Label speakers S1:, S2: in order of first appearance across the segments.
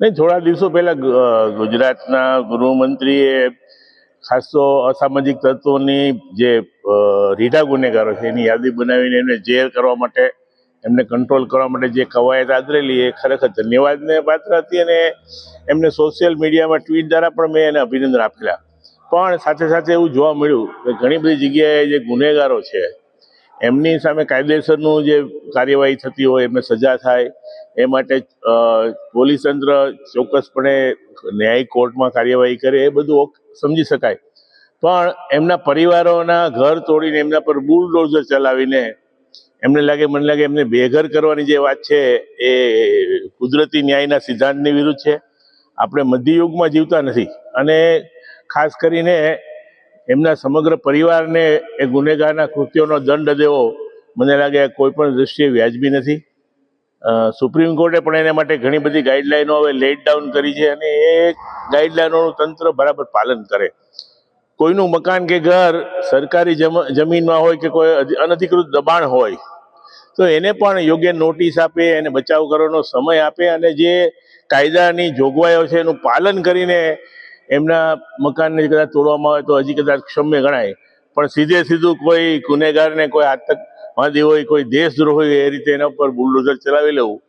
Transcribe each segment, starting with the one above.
S1: નહીં, થોડા દિવસો પહેલા ગુજરાતના ગૃહમંત્રીએ ખાસો અસામાજિક તત્વોની જે રીઢા ગુનેગારો છે, એની યાદી બનાવીને એમને જેલ કરવા માટે, એમને કંટ્રોલ કરવા માટે જે કવાયત આદરેલી એ ખરેખર ધન્યવાદને પાત્ર હતી અને એમને સોશિયલ મીડિયામાં ટ્વીટ દ્વારા પણ મેં એને અભિનંદન આપેલા. પણ સાથે સાથે એવું જોવા મળ્યું કે ઘણી બધી જગ્યાએ જે ગુનેગારો છે એમની સામે કાયદેસરનું જે કાર્યવાહી થતી હોય, એમને સજા થાય, એ માટે પોલીસ તંત્ર ચોક્કસપણે ન્યાયિક કોર્ટમાં કાર્યવાહી કરે, એ બધું સમજી શકાય. પણ એમના પરિવારોના ઘર તોડીને એમના પર બુલડોઝર ચલાવીને એમને લાગે, મને લાગે એમને બેઘર કરવાની જે વાત છે, એ કુદરતી ન્યાયના સિદ્ધાંતની વિરુદ્ધ છે. આપણે મધ્યયુગમાં જીવતા નથી. અને ખાસ કરીને એમના સમગ્ર પરિવારને એ ગુનેગારના કૃત્યોનો દંડ દેવો મને લાગે કોઈ પણ દૃષ્ટિએ વ્યાજબી નથી. સુપ્રીમ કોર્ટે પણ એના માટે ઘણી બધી ગાઈડલાઈનો હવે લેટ ડાઉન કરી છે અને એ ગાઈડલાઈનોનું તંત્ર બરાબર પાલન કરે. કોઈનું મકાન કે ઘર સરકારી જમ- જમીનમાં હોય કે કોઈ અનધિકૃત દબાણ હોય, તો એને પણ યોગ્ય નોટિસ આપે એને બચાવ કરવાનો સમય આપે અને જે કાયદાની જોગવાઈઓ છે એનું પાલન કરીને એમના મકાનને કદાચ તોડવામાં આવે તો હજી કદાચ ક્ષમ્ય ગણાય. પણ સીધે સીધું કોઈ ગુનેગારને કોઈ આતંકવાદી હોય, કોઈ દેશદ્રોહી હોય એ રીતે એના ઉપર બુલડોઝર ચલાવી લેવું.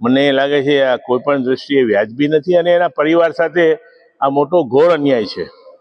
S1: મને લાગે છે આ કોઈ પણ દ્રષ્ટિએ વ્યાજબી નથી અને એના પરિવાર સાથે આ મોટો ઘોર અન્યાય છે.